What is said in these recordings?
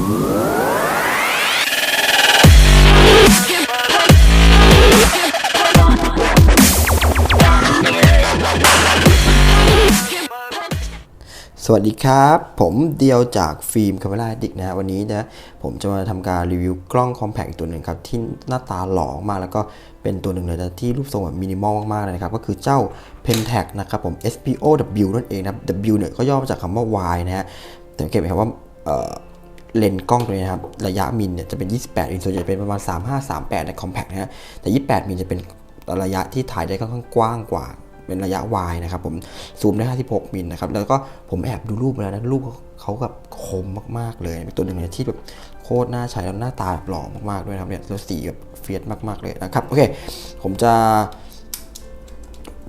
สวัสดีครับ ผมเดียวจากฟิล์มคาเมราดิกนะวันนี้นะผมจะมาทำการรีวิวกล้องคอมแพคตัวหนึ่งครับที่หน้าตาหล่อมากแล้วก็เป็นตัวหนึ่งเลยนะที่รูปทรงแบบมินิมอลมากๆเลยนะครับก็คือเจ้า Pentax นะครับผม SPOW นั่นเองนะ W เนี่ยก็ย่อมาจากคำว่า Y นะฮะแต่เก็บไว้ครับว่า เลนกล้องตัวนี้นะครับ ระยะมิลเนี่ยจะเป็น 28มิลส่วนใหญ่เป็นประมาณ 35 38 ในคอมแพคนะฮะ แต่ 28 มิลจะเป็นระยะที่ถ่ายได้ค่อนข้างกว้างกว่า เป็นระยะวายนะครับผม ซูมได้ 56 มิลนะครับ แล้วก็ผมแอบดูรูปมาแล้วนะ รูปเขาแบบคมมาก ๆ เลย เป็นตัวหนึ่งเลยที่แบบโคตรน่าใช้แล้วหน้าตาแบบหล่อมากๆด้วยนะครับเนี่ยแล้วสีแบบเฟียสมาก ๆ เลยนะครับ โอเค ผมจะ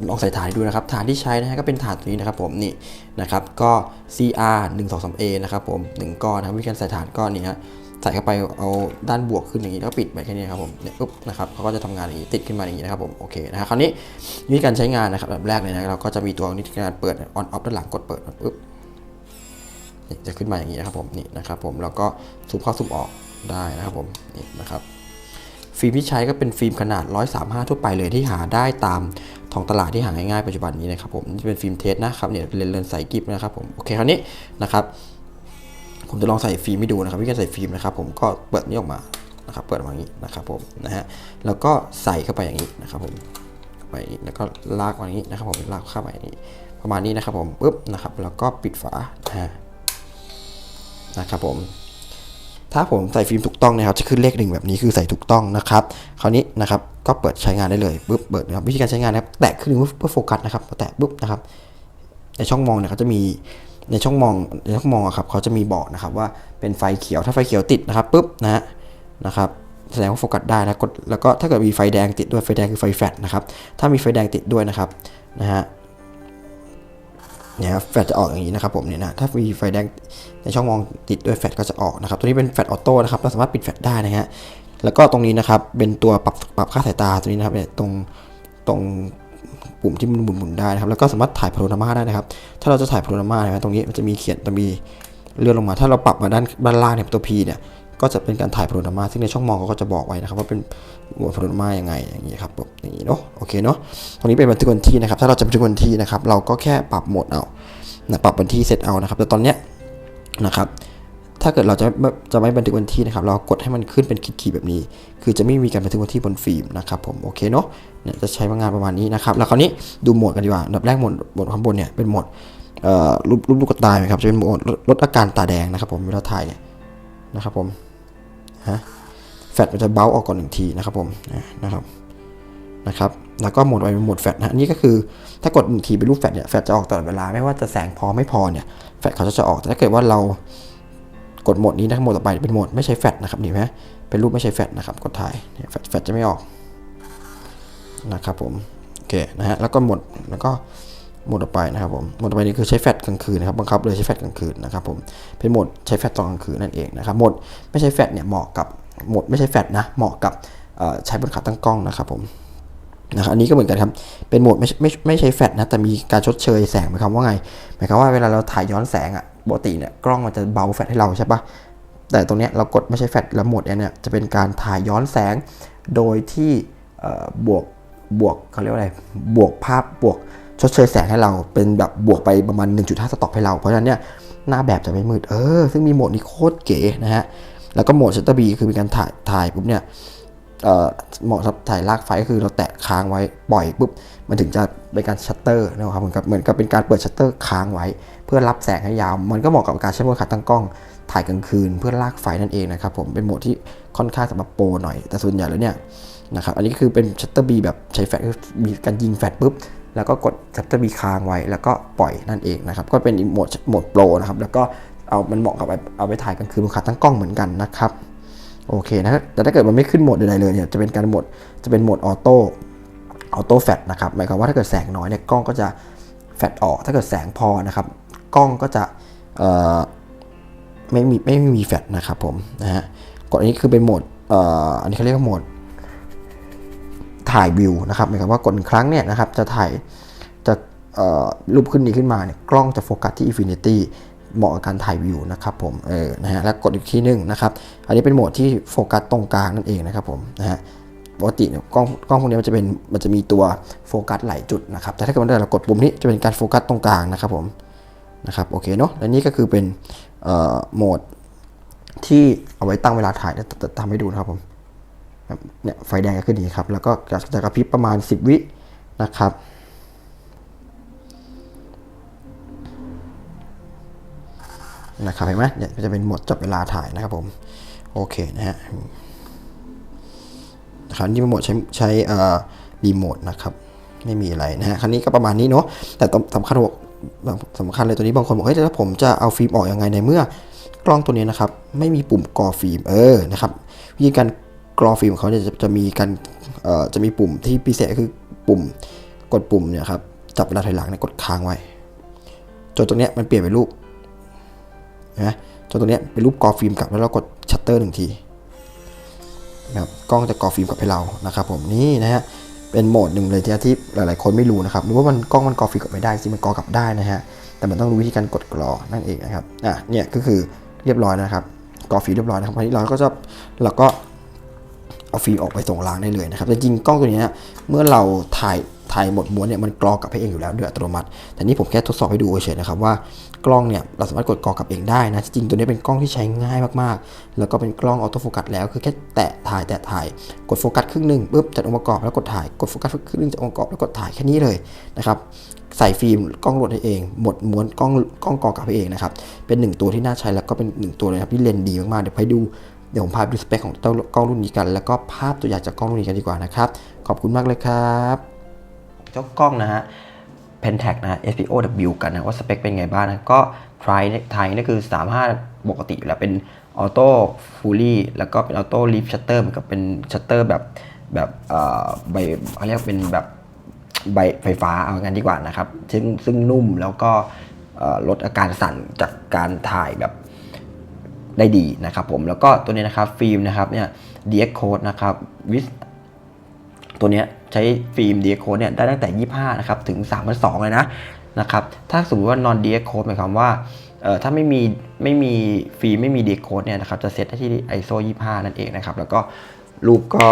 ลองใส่ฐานดูนะครับ ฐานที่ใช้นะฮะก็เป็นฐานตัวนี้นะครับผมนี่นะครับก็ CR 1 2 3 A นะครับผม1ก้อนนะครับวิธีการใส่ฐานก้อนนี้ฮะใส่เข้าไปเอาด้านบวกขึ้นอย่างนี้แล้วปิดไปแค่นี้ครับผมเนี่ยปุ๊บนะครับเขาก็จะทำงานอย่างนี้ติดขึ้นมาอย่างนี้นะครับผมโอเคนะฮะคราวนี้วิธีการใช้งานนะครับแบบแรกเลยนะเราก็จะมีตัวนี้การเปิด on off ด้านหลังกดเปิดปุ๊บนี่จะขึ้นมาอย่างนี้นะครับผมนี่นะครับผมแล้วก็ซูมเข้าซูมออกได้นะครับผมนี่นะครับ ฟิล์มที่ใช้ก็เป็นฟิล์มขนาด 135 ทั่วไปเลยที่หาได้ตามท้องตลาดที่หาง่ายๆปัจจุบันนี้นะครับผมนี่เป็นฟิล์มเทสนะครับเนี่ยเป็นเลนส์ใสกิฟนะครับผมโอเคคราวนี้นะครับผมจะลองใส่ฟิล์มให้ดูนะครับวิธีการใส่ฟิล์มนะครับผมก็เปิดนี้ออกมานะครับเปิดมาอย่างนี้นะครับผมนะฮะแล้วก็ใส่เข้าไปอย่างนี้นะครับผมไปแล้วก็ลากมาอย่างนี้นะครับผมลากเข้าไปอย่างนี้ ประมาณนี้นะครับผมปุ๊บนะครับแล้วก็ปิดฝาฮะนะครับผม ถ้าผมใส่ฟิล์มถูกต้องนะครับจะขึ้นเลขหนึ่งแบบนี้คือใส่ถูกต้องนะครับคราวนี้นะครับก็เปิดใช้งานได้เลยปุ๊บเปิดนะครับวิธีการใช้งานนะครับแตะขึ้นเพื่อโฟกัสนะครับพอแตะปุ๊บนะครับในช่องมองเนี่ยเขาจะมีในช่องมองในช่องมองอะครับเขาจะมีบอกนะครับว่าเป็นไฟเขียวถ้าไฟเขียวติดนะครับปุ๊บนะฮะนะครับแสดงว่าโฟกัสได้นะกดแล้วก็ถ้าเกิดมีไฟแดงติดด้วยไฟแดงคือไฟแฟลชนะครับถ้ามีไฟแดงติดด้วยนะครับนะฮะ เนี่ยครับแฟลชจะออกอย่างนี้นะครับผมเนี่ยนะถ้ามีไฟแดงในช่องมองติดด้วยแฟลชก็จะออกนะครับตัวนี้เป็นแฟลชออโต้นะครับเราสามารถปิดแฟลชได้นะฮะแล้วก็ตรงนี้นะครับเป็นตัวปรับปรับค่าสายตาตัวนี้นะครับเนี่ยตรงตรงปุ่มที่มันหมุนๆได้นะครับแล้วก็สามารถถ่ายพาโพลามาได้นะครับ ถ้าเราจะถ่ายพาโพลามานะครับตรงนี้มันจะมีเขียนจะมีเลื่อนลงมา ถ้าเราปรับมาด้านด้านล่างเนี่ยตัว P เนี่ย ก็จะเป็นการถ่ายโพลามา ซึ่งในช่องมองเขาก็จะบอกไว้นะครับว่าเป็นโหมดโพลามายังไงอย่างนี้ครับผมอย่างนี้เนาะโอเคเนาะตรงนี้เป็นบันทึกวันที่นะครับ ถ้าเราจะบันทึกวันที่นะครับ เราก็แค่ปรับโหมดเอานะปรับวันที่เซตเอานะครับ แต่ตอนเนี้ยนะครับ ถ้าเกิดเราจะจะไม่บันทึกวันที่นะครับ เรากดให้มันขึ้นเป็นขีดๆแบบนี้ คือจะไม่มีการบันทึกวันที่บนฟิล์มนะครับผมโอเคเนาะเนี่ยจะใช้งานประมาณนี้นะครับ แล้วคราวนี้ดูโหมดกันดีกว่าดับแรกโหมดโหมดข้างบนเนี่ยเป็นโหมดรูปรูปลูกตาไหมครับจะเป็นโหมดลดอาการตาแดงนะครับ ผมเวลาถ่ายเนี่ยนะครับผม ฮะแฟลชมันจะเบ้าออกก่อนหนึ่งทีนะครับผมนะครับนะครับแล้วก็หมดไว้เป็นหมดแฟลชนะนี่ก็คือถ้ากดหนึ่งทีเป็นรูปแฟลชเนี่ยแฟลชจะออกตลอดเวลาไม่ว่าจะแสงพอไม่พอเนี่ยแฟลชเขาจะจะออกแต่ถ้าเกิดว่าเรากดโหมดนี้นะโหมดต่อไปเป็นโหมดไม่ใช้แฟลชนะครับเห็นไหมเป็นรูปไม่ใช้แฟลชนะครับกดถ่ายแฟลชแฟลชจะไม่ออกนะครับผมโอเคนะฮะแล้วก็หมดแล้วก็ โหมดต่อไปนะครับผมโหมดต่อไปนี้คือใช้แฟลชกลางคืนนะครับบังคับเลยใช้แฟลชกลางคืนนะครับผมเป็นโหมดใช้แฟลชตอนกลางคืนนั่นเองนะครับโหมดไม่ใช้แฟลชเนี่ยเหมาะกับโหมดไม่ใช้แฟลชนะเหมาะกับใช้บนขาตั้งกล้องนะครับผมนะครับอันนี้ก็เหมือนกันครับ เป็นโหมดไม่ไม่ไม่ใช้แฟลชนะ แต่มีการชดเชยแสงหมายความว่าไง หมายความว่าเวลาเราถ่ายย้อนแสงอะปกติเนี่ยกล้องมันจะเบาแฟลชให้เราใช่ปะแต่ตรงเนี้ยเรากดไม่ใช่แฟลชแล้วโหมดเนี่ยจะเป็นการถ่ายย้อนแสง โดยที่บวกบวกเขาเรียกว่าอะไร บวกภาพบวก ชดเชยแสงให้เราเป็นแบบบวกไปประมาณ 1.5 สต็อปให้เรา เพราะฉะนั้นเนี่ยหน้าแบบจะไม่มืดเออ ซึ่งมีโหมดนี้โคตรเก๋นะฮะ แล้วก็โหมดชัตเตอร์บีคือเป็นการถ่ายถ่ายปุ๊บเนี่ยเอ่อเหมาะสำหรับถ่ายลากไฟก็คือเราแตะค้างไว้ปล่อยปุ๊บมันถึงจะเป็นการชัตเตอร์นะครับเหมือนกับเหมือนกับเป็นการเปิดชัตเตอร์ค้างไว้ เพื่อรับแสงให้ยาว มันก็เหมาะกับการใช้โหมดขาตั้งกล้องถ่ายกลางคืน เพื่อลากไฟนั่นเองนะครับผมเป็นโหมดที่ค่อนข้างสำหรับโปรหน่อยแต่ส่วนใหญ่แล้วเนี่ย นะครับ อันนี้คือเป็นชัตเตอร์บีแบบใช้แฟลชมีการยิงแฟลชปุ๊บ แล้วก็กดชัตเตอร์บีค้างไว้ แล้วก็ปล่อยนั่นเองนะครับ ก็เป็นโหมดโหมดโปรนะครับ แล้วก็เอามันเหมาะกับเอาไปถ่ายกลางคืนบนขาตั้งกล้องเหมือนกันนะครับโอเคนะ แต่ถ้าเกิดมันไม่ขึ้นโหมดใดๆเลยเนี่ย จะเป็นการโหมด จะเป็นโหมดออโต้ ออโต้แฟลชนะครับ หมายความว่าถ้าเกิดแสงน้อยเนี่ย กล้องก็จะแฟลชออก ถ้าเกิดแสงพอนะครับ กล้องก็จะไม่มีไม่มีแฟลชนะครับผม นะฮะกดอันนี้คือเป็นโหมดอันนี้เขาเรียกว่าโหมด ถ่ายวิวนะครับหมายความว่ากดครั้งเนี่ยนะครับจะถ่ายจะเอ่อรูปขึ้นนี้ขึ้นมาเนี่ยกล้องจะโฟกัสที่อินฟินิตี้เหมาะกับการถ่ายวิวนะครับผมเออนะฮะแล้วกดอีกทีหนึ่งนะครับอันนี้เป็นโหมดที่โฟกัสตรงกลางนั่นเองนะครับผมนะฮะปกติเนี่ยกล้องกล้องพวกนี้มันจะเป็นมันจะมีตัวโฟกัสหลายจุดนะครับแต่ถ้าเกิดว่าเรากดปุ่มนี้จะเป็นการโฟกัสตรงกลางนะครับผมนะครับโอเคเนาะและนี่ก็คือเป็นเอ่อโหมดที่เอาไว้ตั้งเวลาถ่ายเดี๋ยวจะทำให้ดูนะครับผม เนี่ยไฟแดงก็ขึ้นอย่างนี้ครับ แล้วก็จะจะกระพริบประมาณ 10 วินะครับนะครับเห็นไหมเนี่ยจะเป็นหมดจับเวลาถ่ายนะครับผมโอเคนะฮะนะครับนี่เป็นโหมดใช้ใช้เอ่อรีโมทนะครับไม่มีอะไรนะฮะคันนี้ก็ประมาณนี้เนาะแต่สำคัญสำคัญเลยตัวนี้บางคนบอกเฮ้ยแล้วผมจะเอาฟิล์มออกยังไงในเมื่อกล้องตัวนี้นะครับ ไม่มีปุ่มกรอฟิล์มเออนะครับวิธีการ กรอฟิล์มของเขาเนี่ยจะจะมีการจะมีปุ่มที่พิเศษคือปุ่มกดปุ่มเนี่ยครับจับเวลาถอยหลังเนี่ยกดค้างไว้จนตรงเนี้ยมันเปลี่ยนเป็นรูปนะจนตรงเนี้ยเป็นรูปกอฟิล์มกลับแล้วเรากดชัตเตอร์หนึ่งทีนะครับกล้องจะกอฟิล์มกลับให้เรานะครับ ผมนี่นะฮะเป็นโหมดหนึ่งเลยที่ที่หลาย ๆ คนไม่รู้นะครับรู้ว่ามันกล้องมันกอฟิล์มกลับไม่ได้จริงมันกอกลับได้นะฮะแต่มันต้องรู้วิธีการกดกรอนั่นเองนะครับอะเนี่ยก็คือเรียบร้อยนะครับกอฟิล์มเรียบร้อยนะครับคราวนี้เราก็จะเราก็ เอาฟิล์มออกไปส่งล้างได้เลยนะครับแต่จริงกล้องตัวนี้เมื่อเราถ่ายถ่ายหมดม้วนเนี่ยมันกรอกลับให้เองอยู่แล้วโดยอัตโนมัติ แต่นี่ผมแค่ทดสอบให้ดูเฉยๆนะครับว่ากล้องเนี่ยเราสามารถกดกรอกลับเองได้นะ จริงตัวนี้เป็นกล้องที่ใช้ง่ายมากๆ แล้วก็เป็นกล้องออโต้โฟกัสแล้วคือแค่แตะถ่ายแตะถ่าย กดโฟกัสครึ่งหนึ่งปุ๊บจัดองค์ประกอบแล้วกดถ่าย กดโฟกัสครึ่งหนึงจัดองค์ประกอบแล้วกดถ่ายแค่นี้เลยนะครับใส่ฟิล์มกล้องโหลดให้เอง หมดม้วนกล้องกล้องกรอกลับให้เองนะครับเป็นหนึ่งตัวที่น่าใช้แล้วก็เป็นหนึ่งตัวเลยครับที่เลนดีมากๆเดี๋ยวไปดู เดี๋ยวผมพาดูสเปคของเจ้ากล้องรุ่นนี้กัน แล้วก็ภาพตัวอย่างจากกล้องรุ่นนี้กันดีกว่านะครับ ขอบคุณมากเลยครับ เจ้ากล้องนะฮะ Pentax นะฮะ SPOW กันนะว่าสเปคเป็นไงบ้างนะก็ไทยไทยนี่คือ35ปกติอยู่แล้วเป็นออโต้ฟูลี่แล้วก็เป็นออโต้ลีฟชัตเตอร์เหมือนกับเป็นชัตเตอร์แบบแบบเอ่อใบเขาเรียกเป็นแบบใบไฟฟ้าเอางั้นดีกว่านะครับ ซึ่งซึ่งนุ่มแล้วก็ลดอาการสั่นจากการถ่ายแบบ ได้ดีนะครับผมแล้วก็ตัวนี้นะครับฟิล์มนะครับเนี่ย DX Code นะครับวิตัวเนี้ยใช้ฟิล์ม DX Code เนี่ยได้ตั้งแต่ 25 นะครับ ถึง 3,200เลยนะนะครับถ้าสมมติว่า non DX Code หมายความว่าเอ่อถ้าไม่มีไม่มีฟิล์มไม่มี DX Code เนี่ยนะครับจะเซตได้ที่ ISO 25 นั่นเองนะครับ แล้วก็รูปก็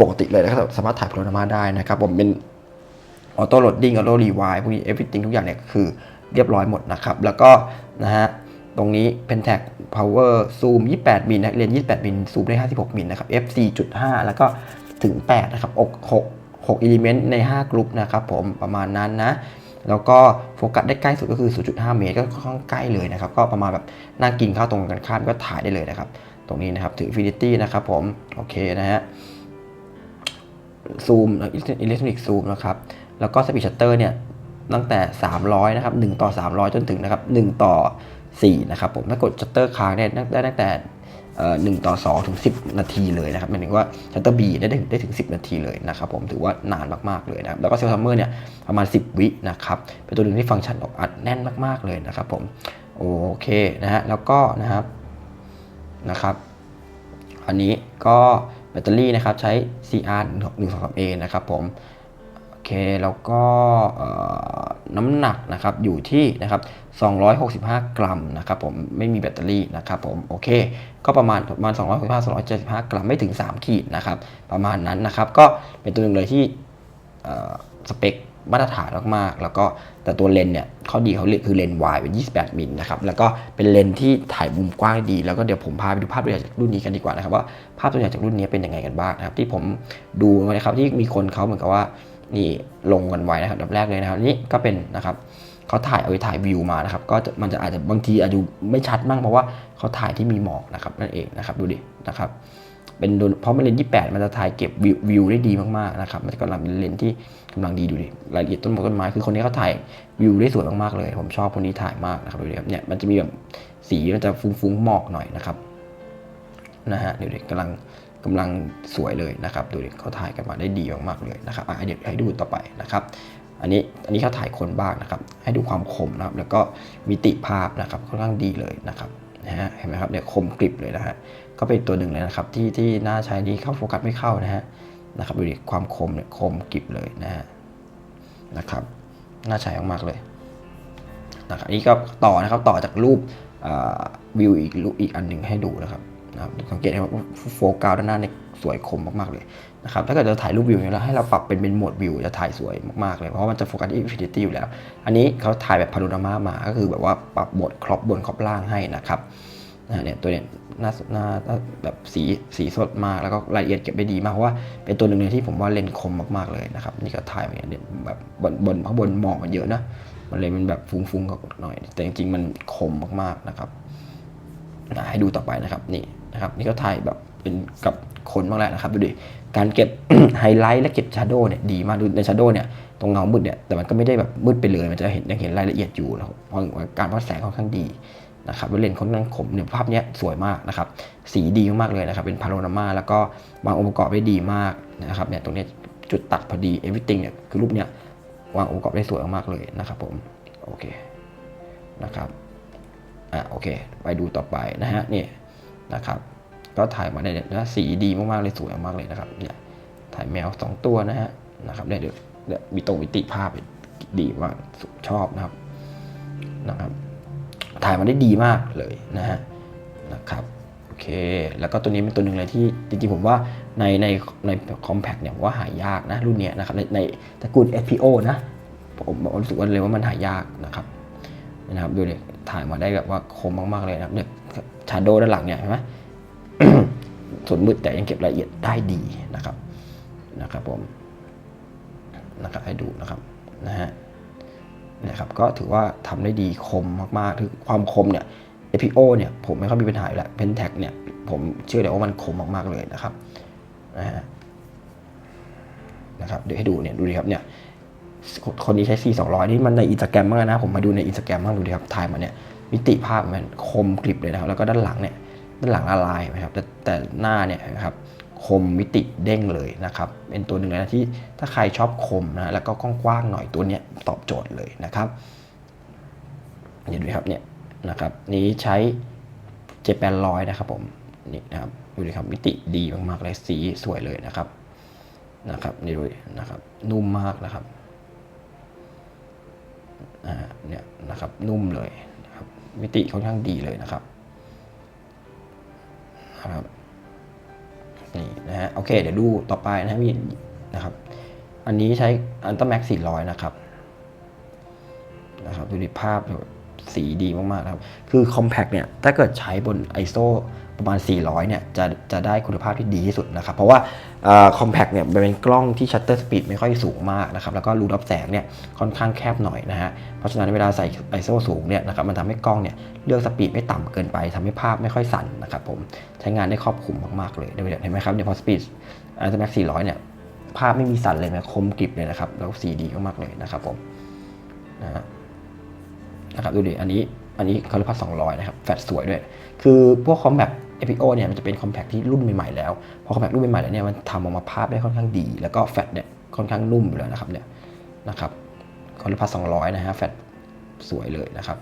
ปกติเลยนะครับสามารถถ่ายโพลามาได้นะครับ ผมเป็นออโต้โหลดดิ้งออโต้รีไวล์พวกนี้ everything ทุกอย่างเนี่ยคือเรียบร้อยหมดนะครับ แล้วก็นะฮะ ตรงนี้ Pentax Power Zoom 28 มิลนะเรียน28 มิลซูมได้ 56 มิลนะครับ f 4.5 แล้วก็ถึง 8 นะครับอก6 6 element ใน 5 กลุ่มนะครับผมประมาณนั้นนะ แล้วก็โฟกัสได้ใกล้สุดก็คือ 0.5 เมตรก็ค่อนข้างใกล้เลยนะครับ ก็ประมาณแบบนั่งกินข้าวตรงกันข้ามก็ถ่ายได้เลยนะครับ ตรงนี้นะครับถึง Infinity นะครับผม โอเคนะฮะซูมอิเล็กทรอนิกส์ซูมนะครับ แล้วก็สปีดชัตเตอร์เนี่ยตั้งแต่ 300 นะครับ 1 ต่อ 300 จนถึงนะครับ 1 ต่อ 4นะครับผมถ้ากดชัตเตอร์ค้างเนี่ยได้ตั้งแต่เอ่อ1ต่อ2ถึง10นาทีเลยนะครับหมายถึงว่าชัตเตอร์ B ได้ถึงได้ถึง10นาทีเลยนะครับผมถือว่านานมากๆเลยนะครับแล้วก็เซลซัมเมอร์เนี่ยประมาณ10วินะครับเป็นตัวหนึ่งที่ฟังก์ชันออกอัดแน่นมากๆเลยนะครับผมโอเคนะฮะแล้วก็นะครับนะครับอันนี้ก็แบตเตอรี่นะครับใช้ CR 1 2 3 A นะครับผมโอเคแล้วก็น้ำหนักนะครับอยู่ที่นะครับ 265 กรัมนะครับผมไม่มีแบตเตอรี่นะครับผมโอเค ก็ประมาณประมาณ 265 275 กรัมไม่ถึง 3 ขีดนะครับประมาณนั้นนะครับก็เป็นตัวหนึ่งเลยที่สเปคมาตรฐานมากๆ แล้วก็แต่ตัวเลนส์เนี่ยเขาดีเขาคือเลนส์วายเป็น 28 มิลนะครับ แล้วก็เป็นเลนส์ที่ถ่ายมุมกว้างได้ดี แล้วก็เดี๋ยวผมพาไปดูภาพตัวอย่างจากรุ่นนี้กันดีกว่านะครับว่าภาพตัวอย่างจากรุ่นนี้เป็นยังไงกันบ้างนะครับ ที่ผมดูนะครับที่มีคนเขาเหมือนกับว่านี่ลงกันไว้นะครับดับแรกเลยนะครับ นี่ก็เป็นนะครับ เขาถ่ายเอาไปถ่ายวิวมานะครับ ก็จะมันจะอาจจะบางทีอาจจะไม่ชัดมากเพราะว่าเขาถ่ายที่มีหมอกนะครับนั่นเองนะครับดูดินะครับเป็นเพราะมันเลนส์28 มันจะถ่ายเก็บวิววิวได้ดีมากๆนะครับมันกำลังเป็นเลนส์ที่กำลังดีดูดิรายละเอียดต้นไม้ต้นไม้คือคนนี้เขาถ่ายวิวได้สวยมากๆเลย ผมชอบคนนี้ถ่ายมากนะครับดูดิเนี่ยมันจะมีแบบสีมันจะฟุ้งๆหมอกหน่อยนะครับนะฮะดี๋ยวดิกำลังกำลังสวยเลยนะครับดูดิเขาถ่ายกันมาได้ดีมากๆเลยนะครับอะเดี๋ยวให้ดูต่อไปนะครับ อันนี้อันนี้เขาถ่ายคนบ้างนะครับ ให้ดูความคมนะครับ แล้วก็มิติภาพนะครับค่อนข้างดีเลยนะครับนะฮะเห็นไหมครับเนี่ยคมกริบเลยนะฮะก็เป็นตัวหนึ่งเลยนะครับที่ที่น่าใช้ดีเข้าโฟกัสไม่เข้านะฮะนะครับดูดิความคมเนี่ยคมกริบเลยนะฮะนะครับน่าใช้มากๆเลยนะครับอันนี้ก็ต่อนะครับต่อจากรูปวิวอีกรูปอีกอันหนึ่งให้ดูนะครับ นะครับสังเกตนะครับว่าโฟกัสด้านหน้าเนี่ยสวยคมมากๆเลยนะครับถ้าเกิดเราถ่ายรูปวิวเนี่ยเราให้เราปรับเป็นเป็นโหมดวิวจะถ่ายสวยมากๆเลยเพราะมันจะโฟกัสที่อินฟินิตี้อยู่แล้ว อันนี้เขาถ่ายแบบพาโนรามามาก็คือแบบว่าปรับบทครอบบนครอบล่างให้นะครับเนี่ยตัวเนี้ยหน้าหน้าแบบสีสีสดมากแล้วก็รายละเอียดเก็บได้ดีมากเพราะว่าเป็นตัวหนึ่งเลยที่ผมว่าเลนส์คมมากๆเลยนะครับนี่ก็ถ่ายมาเนี่ยแบบบนบนข้างบนหมอกมันเยอะนะมันเลยมันแบบฟุ้งๆกับหน่อย แต่จริงๆมันคมมากๆนะครับให้ดูต่อไปนะครับนี่ นะครับนี่ก็ถ่ายแบบเป็นกับคนบ้างแล้วนะครับดูดิการเก็บไฮไลท์และเก็บชาร์โดเนี่ยดีมากดูในชาร์โดเนี่ยตรงเงามืดเนี่ยแต่มันก็ไม่ได้แบบมืดไปเลยมันจะเห็นยังเห็นรายละเอียดอยู่นะครับเพราะการวัดแสงค่อนข้างดีนะครับเลนส์ค่อนข้างคมเนี่ยภาพนี้สวยมากนะครับสีดีมากเลยนะครับเป็นพาโนรามาแล้วก็วางองค์ประกอบได้ดีมากนะครับเนี่ยตรงนี้จุดตัดพอดี everything เนี่ยคือรูปเนี้ยวางองค์ประกอบได้สวยมากเลยนะครับผมโอเคนะครับอะโอเค ไปดูต่อไปนะฮะนี่ นะครับ ก็ถ่ายมาได้เนี่ยนะสีดีมากๆเลยสวยมากเลยนะครับเนี่ยถ่ายแมว 2 ตัวนะฮะนะครับเนี่ยเดี๋ยวเดี๋ยวมีตรงมิติภาพดีมากชอบนะครับนะครับ ถ่ายมาได้ดีมากเลยนะฮะนะครับโอเค แล้วก็ตัวนี้เป็นตัวหนึ่งเลยที่จริงๆผมว่าในในในคอมแพคเนี่ยว่าหายากนะรุ่นเนี้ยนะครับในในตระกูล FPO นะผมผมรู้สึกว่าเลยว่ามันหายากนะครับ นะครับดูเนี่ยถ่ายมาได้แบบว่าคมมากๆเลยนะครับเนี่ยชาร์โดด้านหลังเนี่ยเห็นไหมส่วนมืดแต่ยังเก็บรายละเอียดได้ดีนะครับนะครับผมนะครับให้ดูนะครับนะฮะนะครับก็ถือว่าทำได้ดีคมมากๆคือความคมเนี่ย APO เนี่ยผมไม่ค่อยมีปัญหาอยู่แล้ว Pentax เนี่ยผมเชื่อเลยว่ามันคมมากๆเลยนะครับนะฮะนะครับเดี๋ยวให้ดูเนี่ยดูดิครับเนี่ย คนนี้ใช้ C 2 0 0นี่มันในอินสตาแกรมมากนะ ผมมาดูในอินสตาแกรมมากดูดิครับถ่ายมาเนี่ยมิติภาพมันคมกริบเลยนะครับแล้วก็ด้านหลังเนี่ยด้านหลังละลายนะครับแต่แต่หน้าเนี่ยนะครับคมมิติเด้งเลยนะครับ เป็นตัวหนึ่งเลยนะที่ถ้าใครชอบคมนะแล้วก็กว้างๆหน่อยตัวเนี้ยตอบโจทย์เลยนะครับเห็นไหมครับเนี่ยนะครับนี้ใช้เจแปนร้อยนะครับผมนี่นะครับดูดิครับมิติดีมากๆเลยสีสวยเลยนะครับนะครับนี่ดูนะครับนุ่มมากนะครับ เนี่ยนะครับนุ่มเลยนะครับมิติค่อนข้างดีเลยนะครับนะครับนี่นะฮะโอเค เดี๋ยวดูต่อไปนะมีนะครับ อันนี้ใช้อันต้าแม็กสี่ร้อยนะครับนะครับดูดิภาพ สีดีมากๆครับ คือ Compact เนี่ย ถ้าเกิดใช้บน ISO ประมาณ 400 เนี่ย จะจะได้คุณภาพที่ดีที่สุดนะครับ เพราะว่า Compact เนี่ยเป็นกล้องที่ Shutter Speed ไม่ค่อยสูงมากนะครับ แล้วก็รูรับแสงเนี่ยค่อนข้างแคบหน่อยนะฮะ เพราะฉะนั้นเวลาใส่ ISO สูงเนี่ยนะครับมันทำให้กล้องเนี่ยเลือกสปีดไม่ต่ำเกินไปทำให้ภาพไม่ค่อยสั่นนะครับผม ใช้งานได้ครอบคลุมมากๆเลย เห็นไหมครับเนี่ยพอสปีดอันต้าแม็ก400 เนี่ยภาพไม่มีสั่นเลยนะคมกริบเลยนะครับ แล้วสีดีมากๆเลยนะครับผมนะฮะ นะครับดูดิอันนี้อันนี้คาร์พัส200นะครับแฟลชสวยด้วย คือพวกคอมแพค APO เนี่ยมันจะเป็นคอมแพคที่รุ่นใหม่ๆแล้ว พอคอมแพครุ่นใหม่ๆแล้วเนี่ยมันทำออกมาภาพได้ค่อนข้างดี แล้วก็แฟลชเนี่ยค่อนข้างนุ่มอยู่แล้วนะครับเนี่ยนะครับคาร์พัส200นะฮะแฟลชสวยเลยนะครับ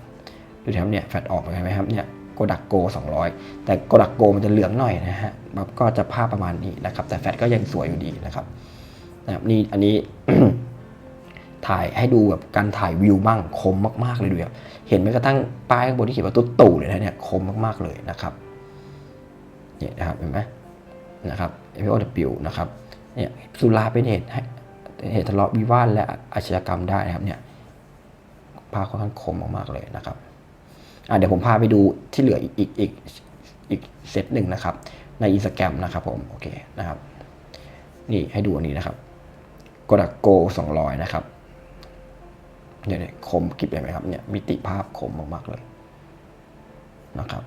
ดูครับเนี่ยแฟลชออกไปไหมครับเนี่ยโกดักโก200 แต่โกดักโกมันจะเหลืองหน่อยนะฮะแบบก็จะภาพประมาณนี้นะครับ แต่แฟลชก็ยังสวยอยู่ดีนะครับนะครับนี่อันนี้ ถ่ายให้ดูแบบการถ่ายวิวบ้างคมมาก ๆ เลยดูครับเห็นไหมกระทั่งป้ายข้างบนที่เขียนว่าตุ๊ตู่เลยนะเนี่ยคมมากๆเลยนะครับเนี่ยนะครับเห็นไหมนะครับ FOW นะครับเนี่ยสุราเป็นเหตุให้เหตุทะเลาะวิวาทและอาชญากรรมได้นะครับเนี่ยภาพค่อนข้างคมมากๆเลยนะครับอะเดี๋ยวผมพาไปดูที่เหลืออีกอีกอีกอีกเซตหนึ่งนะครับ ในอินสตาแกรมนะครับผมโอเคนะครับ นี่ให้ดูอันนี้นะครับโกดักโก200 นะครับ เนี่ยคมกิบเห็นไหมครับเนี่ยมิติภาพคมมากๆเลยนะครับ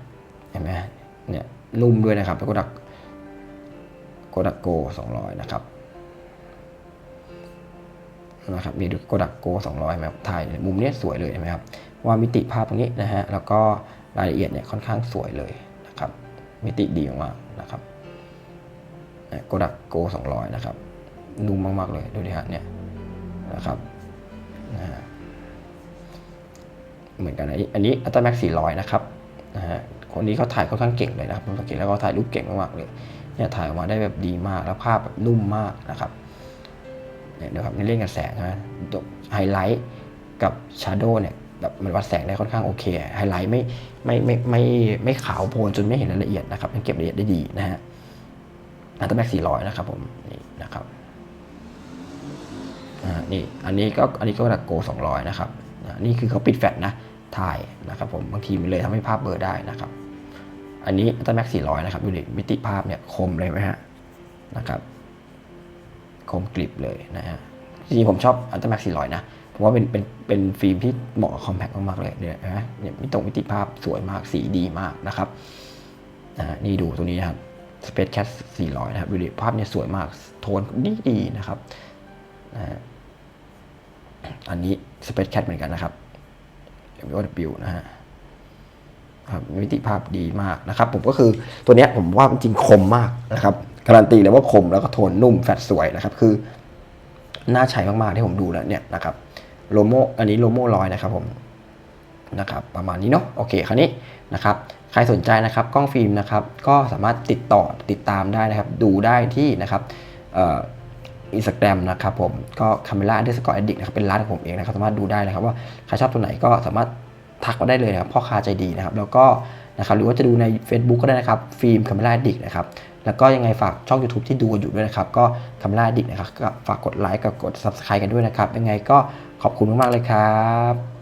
เห็นไหมเนี่ยนุ่มด้วยนะครับแล้วก็ดักโกดักโก200 นะครับนะครับนี่ดูโกดักโก200ไหมครับถ่ายมุมนี้สวยเลยเห็นไหมครับว่ามิติภาพตรงนี้นะฮะแล้วก็รายละเอียดเนี่ยค่อนข้างสวยเลยนะครับมิติดีมากนะครับโกดักโก200 นะครับนุ่มมากๆเลยดูดิฮะเนี่ยนะครับนะฮะ เหมือนกันอันนี้อัลตร้าแม็ก400นะครับนะฮะคนนี้เขาถ่ายค่อนข้างเก่งเลยนะครับผมสังเกตแล้วก็ถ่ายรูปเก่งมากๆเลยเนี่ยถ่ายออกมาได้แบบดีมากแล้วภาพแบบนุ่มมากนะครับเนี่ยเดี๋ยวครับในเล่นกับแสงนะไฮไลท์กับชาร์โดเนี่ยแบบมันวัดแสงได้ค่อนข้างโอเคไฮไลท์ไม่ไม่ไม่ไม่ไม่ขาวโพลนจนไม่เห็นรายละเอียดนะครับยังเก็บรายละเอียดได้ดีนะฮะอัลตร้าแม็ก400นะครับผมนี่นะครับอ่านี่อันนี้ก็อันนี้ก็ระดับโก200 นะครับ นี่คือเขาปิดแฟลชนะ ถ่ายนะครับผมบางทีมันเลยทำให้ภาพเบลอได้นะครับ อันนี้อัลตร้าแม็ก400นะครับดูดิมิติภาพเนี่ยคมเลยไหมฮะนะครับ คมกริบเลยนะฮะจริงๆผมชอบอัลตร้าแม็ก400นะผมว่าเป็นเป็นเป็นฟิล์มที่เหมาะกับคอมแพคมากๆเลยเนี่ยนะเนี่ยมิตรงมิติภาพสวยมากสีดีมากนะครับอ่านี่ดูตัวนี้นะครับ Space Cat 400 นะครับดูดิภาพเนี่ยสวยมากโทนดีดีนะครับนะฮะ อันนี้ Space Cat เหมือนกันนะครับ MW นะฮะครับมิติภาพดีมากนะครับ ผมก็คือตัวเนี้ยผมว่าจริงคมมากนะครับ การันตีเลยว่าคมแล้วก็โทนนุ่มแฟตสวยนะครับ คือ น่าใช้มากๆที่ผมดูแล้วเนี่ยนะครับโลโมอันนี้โลโมร้อยนะครับผมนะครับ ประมาณนี้เนาะโอเคคราวนี้นะครับ ใครสนใจนะครับกล้องฟิล์มนะครับ ก็สามารถติดต่อติดตามได้นะครับ ดูได้ที่นะครับ อินสตาแกรมนะครับผมก็คาเมล่าอันเดอร์สกอร์เอดิกนะครับเป็นร้านของผมเองนะครับสามารถดูได้นะครับว่าใครชอบตัวไหนก็สามารถทักมาได้เลยนะครับพ่อค้าใจดีนะครับแล้วก็นะครับหรือว่าจะดูใน Facebook ก็ได้นะครับฟิล์มคาเมล่าดิกนะครับแล้วก็ยังไงฝากช่อง YouTube ที่ดูอยู่ด้วยนะครับก็คาเมล่าดิกนะครับก็ฝากกดไลค์กับกด Subscribe กันด้วยนะครับยังไงก็ขอบคุณมากๆเลยครับ